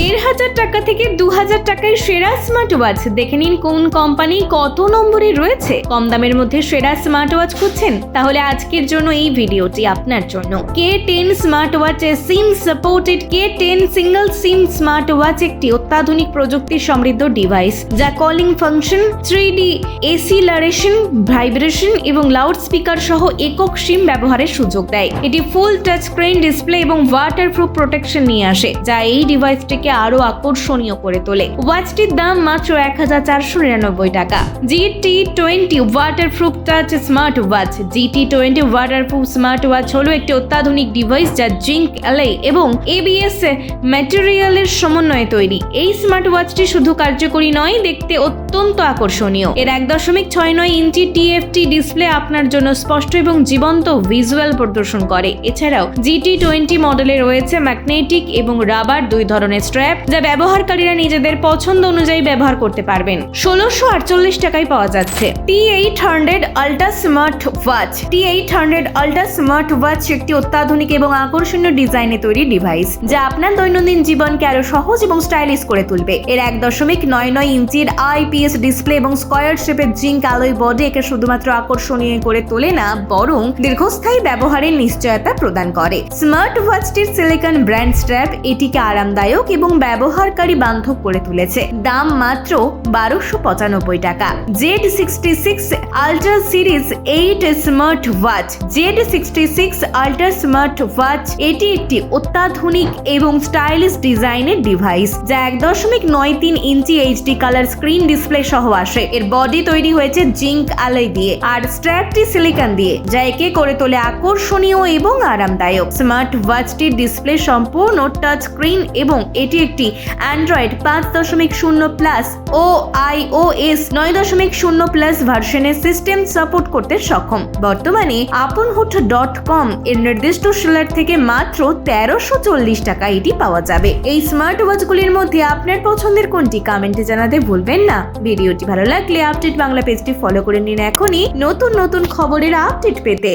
দেড় হাজার টাকা থেকে দু হাজার টাকায় সেরা স্মার্ট ওয়াচ দেখে নিন কোন কোম্পানি কত নম্বরে রয়েছে। কম দামের মধ্যে সেরা স্মার্ট ওয়াচ খুঁজছেন? তাহলে আজকের জন্য এই ভিডিওটি আপনার জন্য। K ten smart watch SIM supported K ten single SIM smart watch একটি অত্যাধুনিক প্রযুক্তি সমৃদ্ধ ডিভাইস যা calling function three D acceleration vibration এবং লাউড স্পিকার সহ একক সিম ব্যবহারের সুযোগ দেয়। এটি ফুল টাচ স্ক্রিন ডিসপ্লে এবং ওয়াটারপ্রুফ প্রোটেকশন নিয়ে আসে, যা এই ডিভাইসটিকে আরও আকর্ষণীয় করে তোলে। ওয়াচটির দাম মাত্র এক হাজার চারশো নিরানব্বই টাকা। GT twenty waterproof touch smart watch GT twenty waterproof smart watch হলো একটি অত্যাধুনিক ডিভাইস যা জিঙ্ক এলএ এবং এবিএস ম্যাটেরিয়ালের সমন্বয়ে তৈরি। এই স্মার্ট ওয়াচটি শুধু কার্যকরী নয়, দেখতে অত্যন্ত আকর্ষণীয়। এর এক দশমিক ছয় নয় ইঞ্চি টিএফটি ডিসপ্লে আপনার জন্য স্পষ্ট এবং জীবন্ত ভিজুয়াল প্রদর্শন করে। এছাড়াও জিটি টোয়েন্টি মডেলে রয়েছে ম্যাগনেটিক এবং রাবার দুই ধরনের স্ট্র্যাপ যা ব্যবহারকারীরা নিজেদের পছন্দ অনুযায়ী ব্যবহার করতে পারবেন। ষোলোশো আটচল্লিশ টাকায় পাওয়া যাচ্ছে। T eight hundred ultra smart watch T eight hundred ultra smart watch একটি অত্যাধুনিক এবং আকর্ষণীয় ডিজাইনে তৈরি ডিভাইস যা আপনার দৈনন্দিন জীবনকে আরও সহজ এবং স্টাইলিশ করে তুলবে। এর এক দশমিক নয় নয় ইঞ্চির আইপিএস ডিসপ্লে এবং স্কয়ার শেপের জিঙ্ক আলোয় বডি একে শুধুমাত্র আকর্ষণীয় করে তোলে না, বরং দীর্ঘস্থায়ী ব্যবহারের নিশ্চয়তা প্রদান করে। স্মার্ট ওয়াচটির সিলিকন ব্র্যান্ড স্ট্র্যাপ এটিকে আরামদায়ক এবং ব্যবহারকারী বান্ধব করে তুলেছে। দাম মাত্র বারোশো পঁচানব্বই টাকা। Z sixty six ultra series eight smart watch Z sixty six ultra smart watch এটি একটি অত্যাধুনিক এবং স্টাইলিশ ডিজাইনের ডিভাইস যা এক দশমিক নয় তিন ইঞ্চি এইচডি কালার স্ক্রিন ডিসপ্লে সহ আসে। এর বডি তৈরি হয়েছে জিঙ্ক আলাই দিয়ে আর স্ট্র্যাপটি সিলিকন দিয়ে, যা একে করে তোলে আকর্ষণীয় এবং আরামদায়ক। স্মার্ট ওয়াচটির ডিসপ্লে সম্পূর্ণ টাচ স্ক্রিন এবং এটি একটি অ্যান্ড্রয়েড পাঁচ দশমিক শূন্য প্লাস ও আইওএস নয় দশমিক শূন্য প্লাস ভার্সনের সিস্টেম সাপোর্ট করতে সক্ষম। বর্তমানে আপনহুট ডট কম এর নির্দিষ্ট সেলার থেকে মাত্র তেরোশো চল্লিশ টাকা এটি পাওয়া যাবে। এই স্মার্ট ওয়াচগুলির মধ্যে আপনার পছন্দের কোনটি কমেন্টে জানাতে ভুলবেন না। ভিডিওটি ভালো লাগলে আপডেট বাংলা পেজটি ফলো করে নিন এখনই নতুন নতুন খবরের আপডেট পেতে।